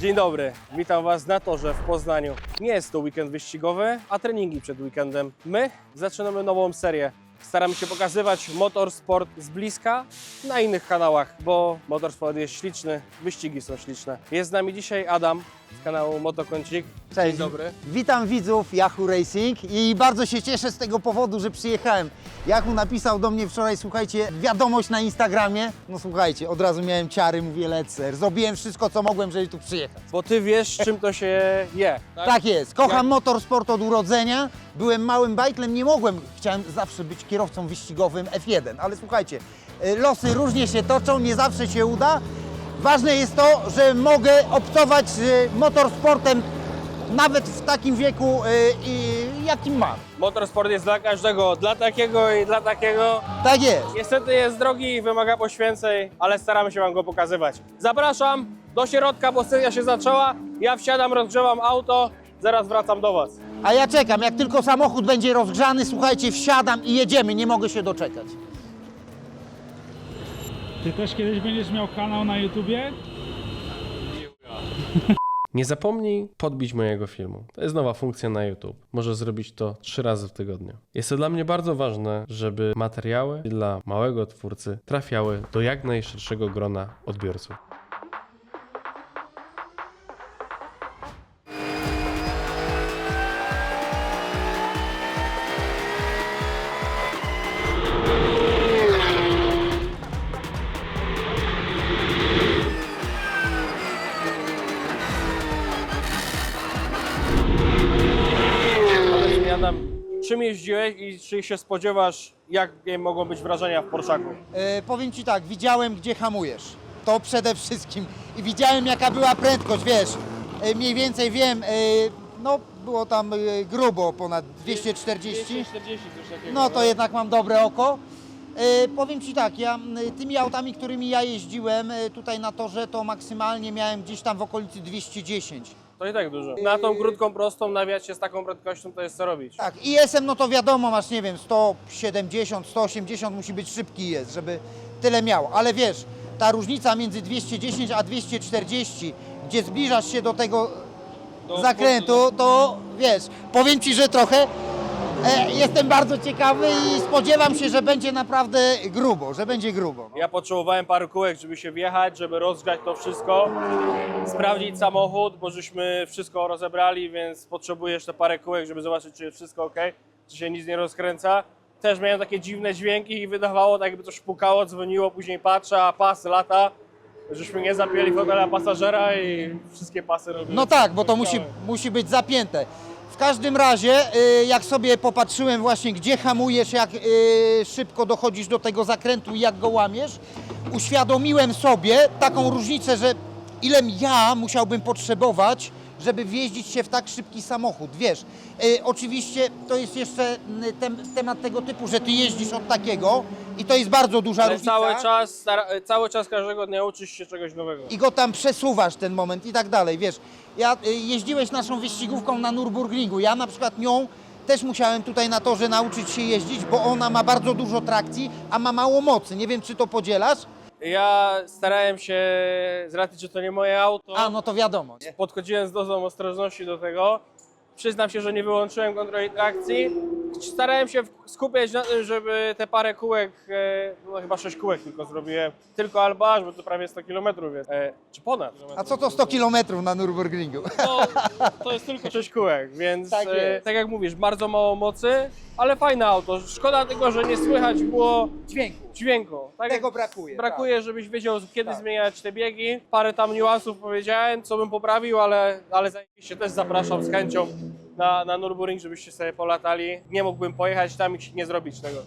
Dzień dobry, witam Was na torze w Poznaniu. Nie jest to weekend wyścigowy, a treningi przed weekendem. My zaczynamy nową serię. Staramy się pokazywać motorsport z bliska na innych kanałach, bo motorsport jest śliczny, wyścigi są śliczne. Jest z nami dzisiaj Adam z kanału Motokącik. Cześć. Dzień dobry. Witam widzów Yahoo Racing i bardzo się cieszę z tego powodu, że przyjechałem. Yahoo napisał do mnie wczoraj, słuchajcie, wiadomość na Instagramie. No słuchajcie, od razu miałem ciary, mówię lecę. Zrobiłem wszystko, co mogłem, żeby tu przyjechać. Bo Ty wiesz, czym to się je. Tak jest. Kocham Jak- motorsport od urodzenia. Byłem małym bajtlem, nie mogłem. Chciałem zawsze być kierowcą wyścigowym F1, ale słuchajcie, y, losy różnie się toczą, nie zawsze się uda. Ważne jest to, że mogę obcować z motorsportem nawet w takim wieku, y, jakim mam. Motorsport jest dla każdego, dla takiego i dla takiego. Tak jest. Niestety jest drogi i wymaga poświęceń, ale staramy się Wam go pokazywać. Zapraszam do środka, bo sesja się zaczęła. Ja wsiadam, rozgrzewam auto, zaraz wracam do Was. A ja czekam, jak tylko samochód będzie rozgrzany, słuchajcie, wsiadam i jedziemy, nie mogę się doczekać. Ty też kiedyś będziesz miał kanał na YouTubie? Nie zapomnij podbić mojego filmu. To jest nowa funkcja na YouTube. Możesz zrobić to trzy razy w tygodniu. Jest to dla mnie bardzo ważne, żeby materiały dla małego twórcy trafiały do jak najszerszego grona odbiorców. Adam, czym jeździłeś i czy się spodziewasz, jakie mogą być wrażenia w Porszaku? E, powiem Ci tak, widziałem gdzie hamujesz. To przede wszystkim. I widziałem jaka była prędkość, wiesz. E, mniej więcej wiem, e, no było tam e, grubo, ponad 240. 240, coś takiego. No to jednak mam dobre oko. E, powiem Ci tak, ja m, tymi autami, którymi ja jeździłem e, tutaj na torze, to maksymalnie miałem gdzieś tam w okolicy 210. To i tak dużo. Na tą krótką, prostą nawiać z taką prędkością to jest co robić. Tak, IS-em no to wiadomo, masz nie wiem, 170, 180 musi być szybki jest, żeby tyle miał. Ale wiesz, ta różnica między 210 a 240, gdzie zbliżasz się do tego Do zakrętu, to wiesz, powiem Ci, że trochę jestem bardzo ciekawy i spodziewam się, że będzie naprawdę grubo, że będzie grubo. Ja potrzebowałem paru kółek, żeby się wjechać, żeby rozgrzać to wszystko, sprawdzić samochód, bo żeśmy wszystko rozebrali, więc potrzebujesz te parę kółek, żeby zobaczyć, czy jest wszystko ok, czy się nic nie rozkręca. Też miałem takie dziwne dźwięki i wydawało tak, jakby to szpukało, dzwoniło, później patrzę, a pas lata. Żeśmy nie zapięli fotela pasażera i wszystkie pasy robiły. No tak, bo to musi, musi być zapięte. Każdym razie, y, jak sobie popatrzyłem właśnie, gdzie hamujesz, jak y, szybko dochodzisz do tego zakrętu i jak go łamiesz, uświadomiłem sobie taką różnicę, że ile ja musiałbym potrzebować, żeby wjeździć się w tak szybki samochód. Wiesz, y, oczywiście to jest jeszcze tem, temat tego typu, że ty jeździsz od takiego i to jest bardzo duża Ale różnica. cały czas, stara- cały czas każdego dnia uczysz się czegoś nowego. i go tam przesuwasz ten moment i tak dalej, wiesz. Ja y, jeździłeś naszą wyścigówką na Nürburgringu. Ja na przykład nią też musiałem tutaj na torze nauczyć się jeździć, bo ona ma bardzo dużo trakcji, a ma mało mocy. Nie wiem, czy to podzielasz? Ja starałem się, z racji, że to nie moje auto, A, no to wiadomo. Podchodziłem z dozą ostrożności do tego. Przyznam się, że nie wyłączyłem kontroli trakcji. Starałem się skupiać na tym, żeby te parę kółek, e, no chyba 6 kółek tylko zrobiłem, tylko albo aż, bo to prawie 100 km jest, e, czy ponad. A co to 100 km na Nürburgringu? No, to jest tylko 6 kółek, więc Tak tak, jest. tak jak mówisz, bardzo mało mocy, ale fajne auto. Szkoda tylko, że nie słychać było Dźwięku. dźwięku. Tak Tego brakuje, Brakuje, żebyś wiedział, kiedy Tak. zmieniać te biegi. Parę tam niuansów powiedziałem, co bym poprawił, ale, ale zajebiście też zapraszam z chęcią na, na żebyście sobie polatali. Nie mógłbym pojechać tam i nie zrobić tego.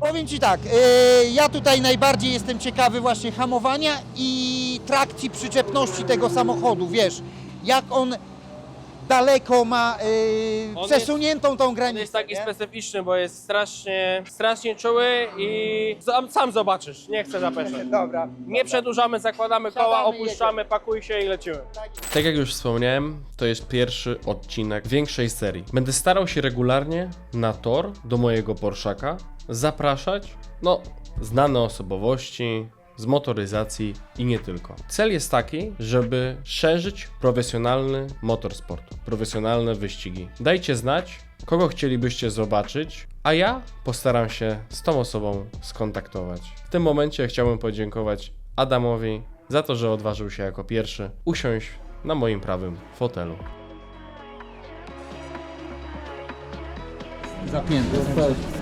Powiem Ci tak, y, ja tutaj najbardziej jestem ciekawy właśnie hamowania i trakcji przyczepności tego samochodu, wiesz, jak on daleko ma y, On przesuniętą tą On granicę. jest taki nie? specyficzny, bo jest strasznie, strasznie czuły i sam, sam zobaczysz, nie chcę zapeszać. Dobra. Nie przedłużamy, zakładamy koła, Siadamy i opuszczamy, pakuj się i lecimy. Tak jak już wspomniałem, to jest pierwszy odcinek większej serii. Będę starał się regularnie na tor do mojego Porszaka zapraszać, no, znane osobowości, z motoryzacji i nie tylko. Cel jest taki, żeby szerzyć profesjonalny motorsport, profesjonalne wyścigi. Dajcie znać, kogo chcielibyście zobaczyć, a ja postaram się z tą osobą skontaktować. W tym momencie chciałbym podziękować Adamowi za to, że odważył się jako pierwszy usiąść na moim prawym fotelu. Zapięty.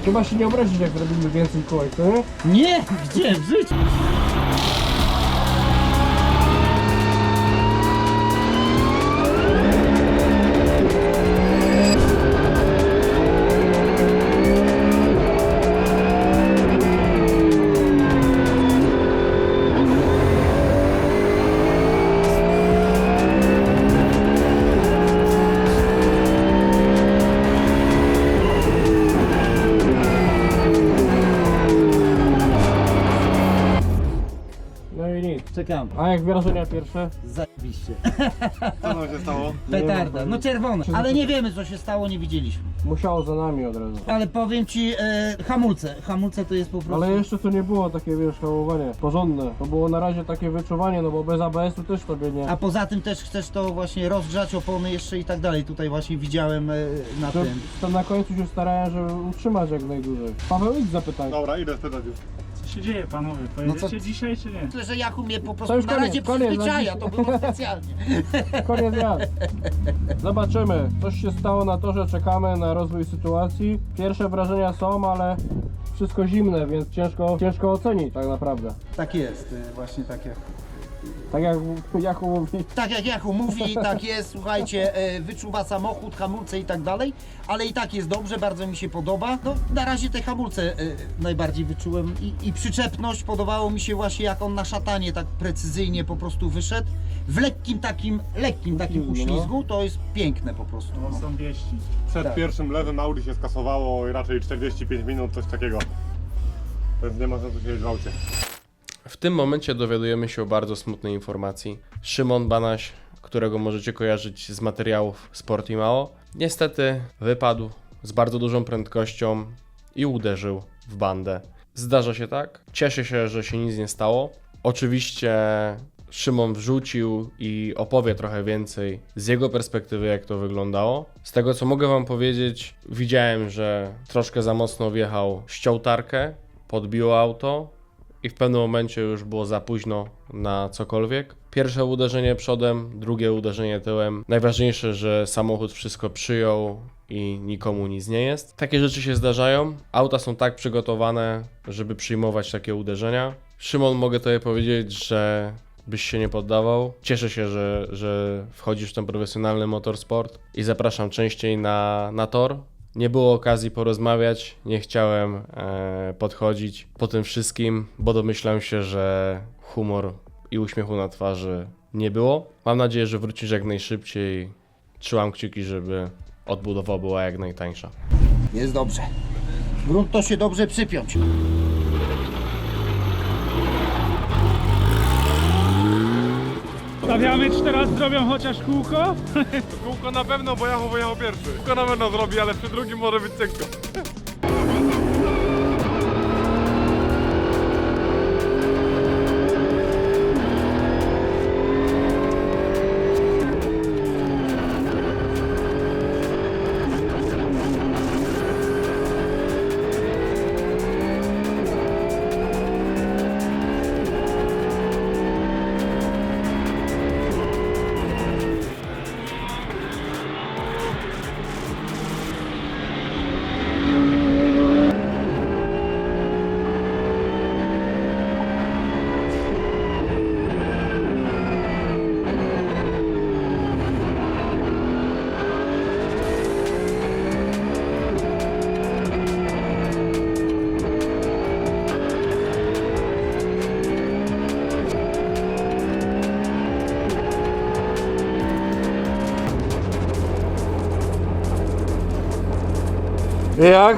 Chyba się nie obrazić, jak zrobimy więcej kółek, co nie? Nie, gdzie? W życiu. A jak wrażenia pierwsze? Zajebiście. Co nam się stało? Petarda. No czerwone. Ale nie wiemy co się stało, nie widzieliśmy. Musiało za nami od razu. Ale powiem ci, e, hamulce. Hamulce to jest po prostu... Ale jeszcze to nie było takie, wiesz, hamowanie porządne. To było na razie takie wyczuwanie, no bo bez ABS-u też sobie nie... A poza tym też chcesz to właśnie rozgrzać opony jeszcze i tak dalej. Tutaj właśnie widziałem e, na To, tym. to na końcu się starałem, żeby utrzymać jak najdłużej. Paweł, idź zapytaj. Dobra, idę spytać już. Co się dzieje, panowie? No co- Pojedziecie dzisiaj czy nie? Myślę, że Jakub mnie po prostu już na koniec, razie koniec, przyzwyczaja, to było specjalnie. Koniec jazdy. Zobaczymy. Coś się stało na to, że czekamy na rozwój sytuacji. Pierwsze wrażenia są, ale wszystko zimne, więc ciężko, ciężko ocenić tak naprawdę. Tak jest, e, właśnie tak jak... Tak jak Jakub mówi, Tak jak Jakub mówi, tak jest, słuchajcie, e, wyczuwa samochód, hamulce i tak dalej, ale i tak jest dobrze, bardzo mi się podoba. No, na razie te hamulce e, najbardziej wyczułem i, i przyczepność podobało mi się właśnie jak on na szatanie tak precyzyjnie po prostu wyszedł. W lekkim takim, lekkim takim Uślizgu, no. uślizgu, to jest piękne po prostu. Bo No. są wieści. Przed Tak. pierwszym lewym Audi się skasowało i raczej 45 minut, coś takiego. Więc nie ma sensu siedzieć w aucie. W tym momencie dowiadujemy się o bardzo smutnej informacji. Szymon Banaś, którego możecie kojarzyć z materiałów Sport i Mało, niestety wypadł z bardzo dużą prędkością i uderzył w bandę. Zdarza się tak. Cieszę się, że się nic nie stało. Oczywiście Szymon wrzucił i opowie trochę więcej z jego perspektywy, jak to wyglądało. Z tego, co mogę Wam powiedzieć, widziałem, że troszkę za mocno wjechał ściął tarkę, podbiło auto, i w pewnym momencie już było za późno na cokolwiek. Pierwsze uderzenie przodem, drugie uderzenie tyłem. Najważniejsze, że samochód wszystko przyjął i nikomu nic nie jest. Takie rzeczy się zdarzają. Auta są tak przygotowane, żeby przyjmować takie uderzenia. Szymon, mogę tobie powiedzieć, że byś się nie poddawał. Cieszę się, że, że wchodzisz w ten profesjonalny motorsport i zapraszam częściej na, na tor. Nie było okazji porozmawiać, nie chciałem e, podchodzić po tym wszystkim, bo domyślam się, że humor i uśmiechu na twarzy nie było. Mam nadzieję, że wrócisz jak najszybciej. Trzymam kciuki, żeby odbudowa była jak najtańsza. Jest dobrze. Grunt to się dobrze przypiąć. Stawiamy, czy teraz zrobią chociaż kółko? Kółko na pewno, bo Jachu wyjechał pierwszy. Kółko na pewno zrobi, ale przy drugim może być cienko. Jak?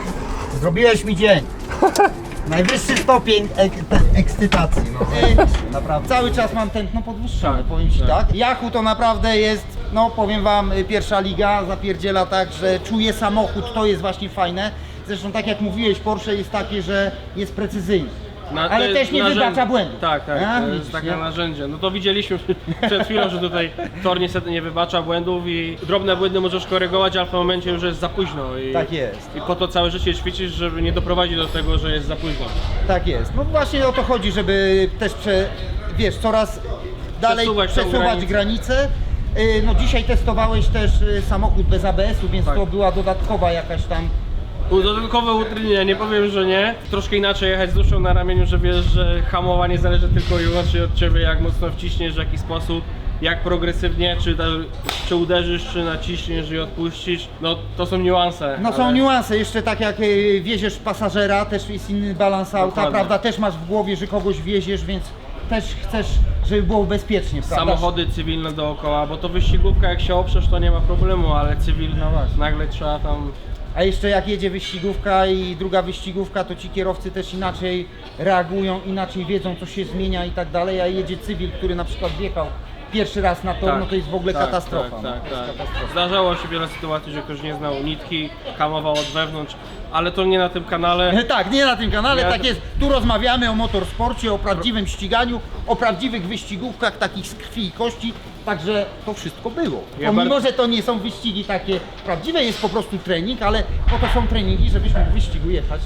Zrobiłeś mi dzień. Najwyższy stopień ek ekscytacji. No. naprawdę. Cały czas mam tętno podwyższone, powiem Ci tak. Jachu to naprawdę jest, no powiem Wam, y, pierwsza liga zapierdziela tak, że czuje samochód, to jest właśnie fajne. Zresztą tak jak mówiłeś, Porsche jest takie, że jest precyzyjny. Na- Ale też nie narzędzie. wybacza błędów. Tak, tak, A, to jest takie nie? narzędzie. No to widzieliśmy przed chwilą, że tutaj tor niestety nie wybacza błędów i drobne błędy możesz korygować, ale w tym momencie już jest za późno. I, Tak jest. I po to całe życie ćwiczysz, żeby nie doprowadzić do tego, że jest za późno. Tak jest. No właśnie o to chodzi, żeby też prze, wiesz, coraz dalej Przesuwać tą przesuwać granicę. granice. Y, No dzisiaj testowałeś też y, samochód bez ABS-u, więc Tak. to była dodatkowa jakaś tam Dodatkowe utrudnienia, nie powiem, że nie. Troszkę inaczej jechać z duszą na ramieniu, że wiesz, że hamowanie zależy tylko i wyłącznie od ciebie, jak mocno wciśniesz, w jaki sposób, jak progresywnie, czy, czy uderzysz, czy naciśniesz i odpuścisz. No to są niuanse. No są ale- niuanse, jeszcze tak jak y, wieziesz pasażera, też jest inny balans auta, Dokładnie. prawda? Też masz w głowie, że kogoś wieziesz, więc też chcesz, żeby było bezpiecznie, prawda? Samochody cywilne dookoła, bo to wyścigówka, jak się oprzesz, to nie ma problemu, ale cywil No nagle trzeba tam. A jeszcze jak jedzie wyścigówka i druga wyścigówka, to ci kierowcy też inaczej reagują, inaczej wiedzą, co się zmienia i tak dalej, a jedzie cywil, który na przykład wjechał pierwszy raz na tor, Tak, no to jest w ogóle tak, katastrofa. Tak, no, tak, to tak. katastrofa. Zdarzało się wiele sytuacji, że ktoś nie znał nitki, hamował od wewnątrz, ale to nie na tym kanale. Tak, nie na tym kanale, Ja- tak jest. Tu rozmawiamy o motorsporcie, o prawdziwym ściganiu, o prawdziwych wyścigówkach, takich z krwi i kości, także to wszystko było. Ja Pomimo, bardzo- że to nie są wyścigi takie prawdziwe, jest po prostu trening, ale po to są treningi, żebyśmy w wyścigu jechać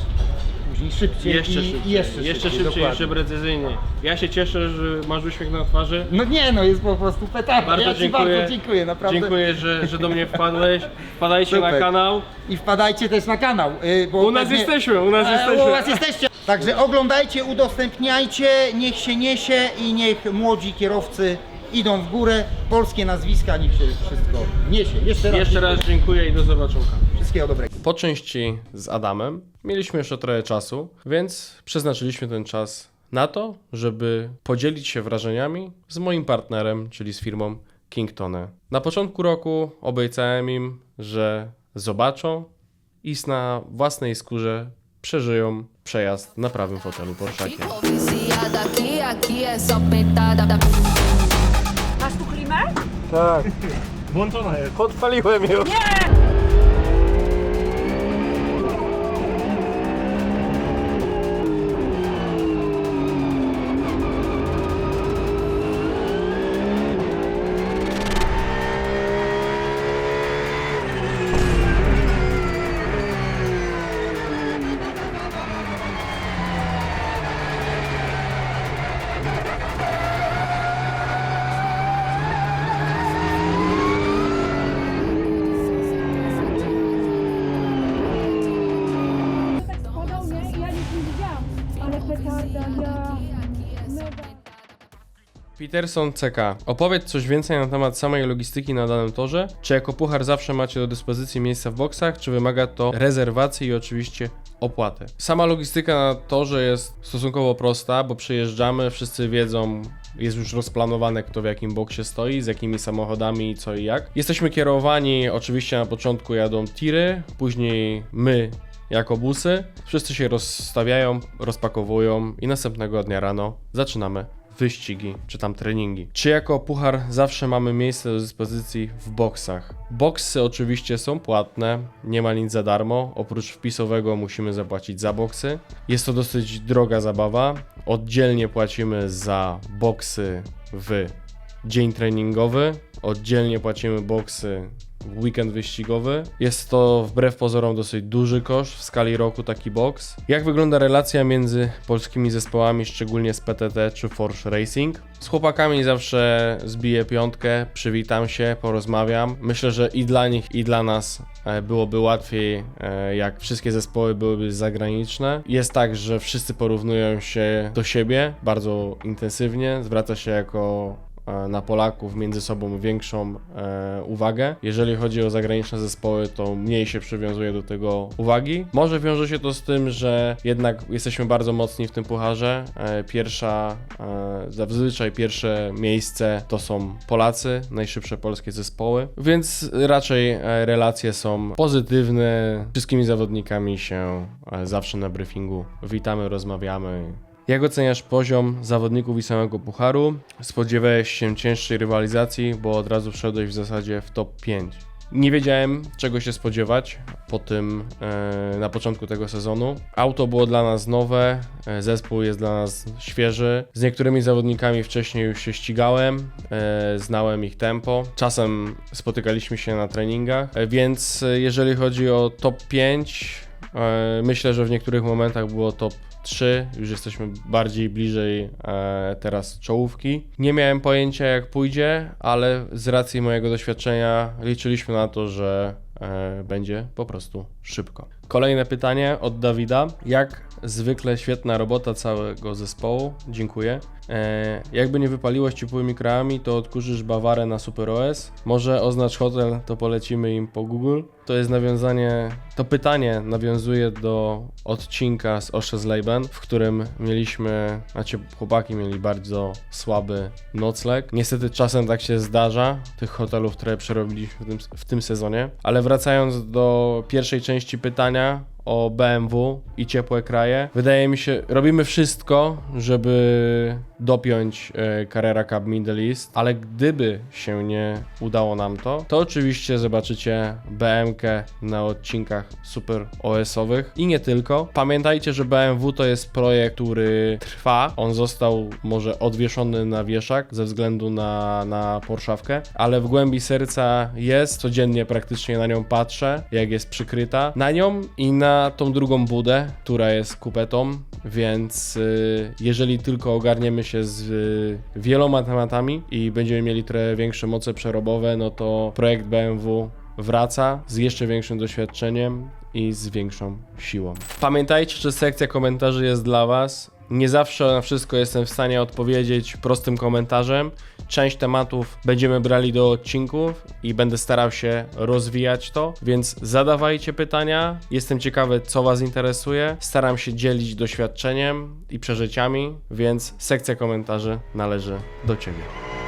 później szybciej Jeszcze i, szybciej, i jeszcze szybciej. jeszcze, szybciej dokładnie. jeszcze precyzyjnie. Ja się cieszę, że masz uśmiech na twarzy. No nie, no jest po prostu petarda. Bardzo ja Ci dziękuję. bardzo dziękuję, naprawdę. Dziękuję, że, że do mnie wpadłeś. Wpadajcie Super. na kanał. I wpadajcie też na kanał. y, Bo U nas pewnie- jesteśmy, u nas A, jesteśmy. U was jesteście. Także oglądajcie, udostępniajcie, niech się niesie i niech młodzi kierowcy idą w górę. Polskie nazwiska, niech się wszystko niesie. Jeszcze raz. Jeszcze raz dziękuję i do zobaczenia. Wszystkiego dobrego. Po części z Adamem mieliśmy jeszcze trochę czasu, więc przeznaczyliśmy ten czas na to, żeby podzielić się wrażeniami z moim partnerem, czyli z firmą Kingtone. Na początku roku obiecałem im, że zobaczą i na własnej skórze przeżyją przejazd na prawym fotelu Porszakiem. Fico viciada aqui, aqui é só pentada. Klimę? Włączona jest. Podpaliłem ją. Tak Peterson CK. Opowiedz coś więcej na temat samej logistyki na danym torze. Czy jako puchar zawsze macie do dyspozycji miejsca w boksach, czy wymaga to rezerwacji i oczywiście opłaty? Sama logistyka na torze jest stosunkowo prosta, bo przyjeżdżamy, wszyscy wiedzą, jest już rozplanowane kto w jakim boksie stoi, z jakimi samochodami, co i jak. Jesteśmy kierowani, oczywiście na początku jadą tiry, później my jako busy. Wszyscy się rozstawiają, rozpakowują i następnego dnia rano zaczynamy wyścigi czy tam treningi. Czy jako puchar zawsze mamy miejsce do dyspozycji w boksach? Boksy oczywiście są płatne, nie ma nic za darmo, oprócz wpisowego musimy zapłacić za boksy. Jest to dosyć droga zabawa. Oddzielnie płacimy za boksy w dzień treningowy, oddzielnie płacimy boksy w weekend wyścigowy. Jest to wbrew pozorom dosyć duży koszt w skali roku taki boks. Jak wygląda relacja między polskimi zespołami, szczególnie z PTT czy Force Racing? Z chłopakami zawsze zbiję piątkę, przywitam się, porozmawiam. Myślę, że i dla nich, i dla nas e, byłoby łatwiej, e, jak wszystkie zespoły byłyby zagraniczne. Jest tak, że wszyscy porównują się do siebie bardzo intensywnie, zwraca się jako na Polaków między sobą większą e, uwagę. Jeżeli chodzi o zagraniczne zespoły, to mniej się przywiązuje do tego uwagi. Może wiąże się to z tym, że jednak jesteśmy bardzo mocni w tym pucharze. E, pierwsza, e, zazwyczaj pierwsze miejsce to są Polacy, najszybsze polskie zespoły, więc raczej e, relacje są pozytywne. Wszystkimi zawodnikami się e, zawsze na briefingu witamy, rozmawiamy. Jak oceniasz poziom zawodników i samego pucharu? Spodziewałeś się cięższej rywalizacji, bo od razu wszedłeś w zasadzie w top 5. Nie wiedziałem, czego się spodziewać po tym, e, na początku tego sezonu. Auto było dla nas nowe, e, zespół jest dla nas świeży. Z niektórymi zawodnikami wcześniej już się ścigałem, e, znałem ich tempo. Czasem spotykaliśmy się na treningach, e, więc jeżeli chodzi o top 5, e, myślę, że w niektórych momentach było top 3, już jesteśmy bardziej bliżej e, teraz czołówki. Nie miałem pojęcia jak pójdzie, ale z racji mojego doświadczenia liczyliśmy na to, że będzie po prostu szybko. Kolejne pytanie od Dawida. Jak zwykle świetna robota całego zespołu. Dziękuję. E, jakby nie wypaliło z ciepłymi krajami, to odkurzysz Bawarę na SuperOS. Może oznacz hotel, to polecimy im po Google. To jest nawiązanie, to pytanie nawiązuje do odcinka z Oszezleben, w którym mieliśmy, znaczy chłopaki mieli bardzo słaby nocleg. Niestety czasem tak się zdarza, tych hotelów, które przerobiliśmy w tym, w tym sezonie. Ale wracając do pierwszej części pytania, o BMW i ciepłe kraje. Wydaje mi się, robimy wszystko, żeby dopiąć e, Carrera Cup Middle East, ale gdyby się nie udało nam to, to oczywiście zobaczycie BMK na odcinkach super OS-owych i nie tylko. Pamiętajcie, że BMW to jest projekt, który trwa. On został może odwieszony na wieszak ze względu na, na Porszawkę, ale w głębi serca jest. Codziennie praktycznie na nią patrzę, jak jest przykryta. Na nią i tą drugą budę, która jest kupetą, więc y, jeżeli tylko ogarniemy się z y, wieloma tematami i będziemy mieli trochę większe moce przerobowe, no to projekt BMW wraca z jeszcze większym doświadczeniem i z większą siłą. Pamiętajcie, że sekcja komentarzy jest dla Was. Nie zawsze na wszystko jestem w stanie odpowiedzieć prostym komentarzem. Część tematów będziemy brali do odcinków i będę starał się rozwijać to, więc zadawajcie pytania. Jestem ciekawy, co Was interesuje. Staram się dzielić doświadczeniem i przeżyciami, więc sekcja komentarzy należy do Ciebie.